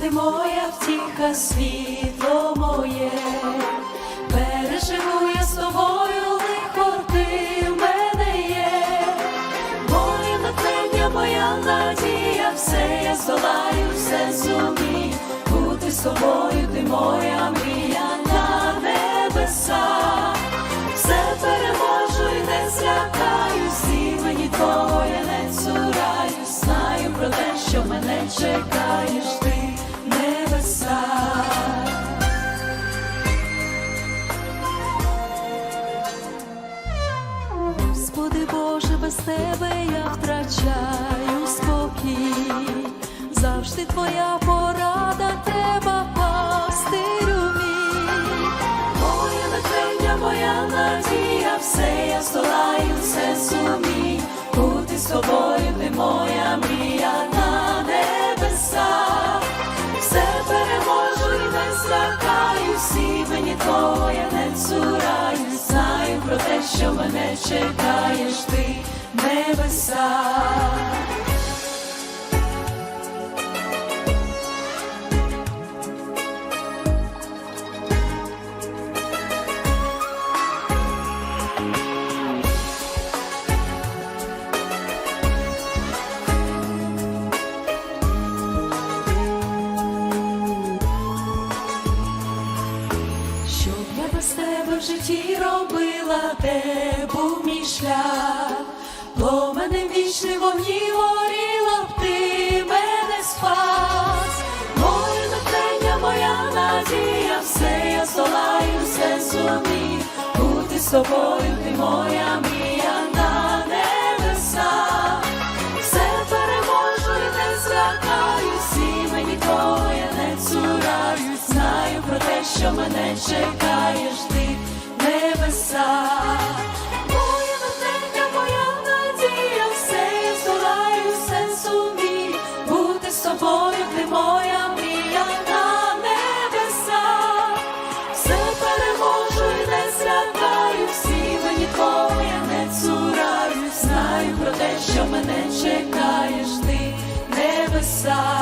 ти моя втіха, світло моє, переживу я з тобою, лихо ти в мене є, моє натхнення, моя надія, все я здолаю, все зумію, бути з тобою, ти моя мрія на небесах, все переможу і не злякаюсь, і мені твого я не цураюсь, знаю про те, що мене чекаєш без тебе я втрачаю спокій, завжди твоя порада треба пастирю мій. Моє натхнення, моя надія, все я здолаю, все зумію, бути з тобою, ти моя мрія на небесах, все переможу і не злякаюсь, і мені твого я не цураюсь, знаю про те, що мене чекаєш ти в небесах. Що б я без тебе в житті робила, де був мій шлях, Вічний вогні горіла б ти мене спас, моє натхнення, моя надія, все я здолаю, все зумію, бути з тобою, ти моя мрія на небесах, все переможу і не злякаюсь, і мені твого я не цураюсь, знаю про те, що мене чекаєш ти в небесах,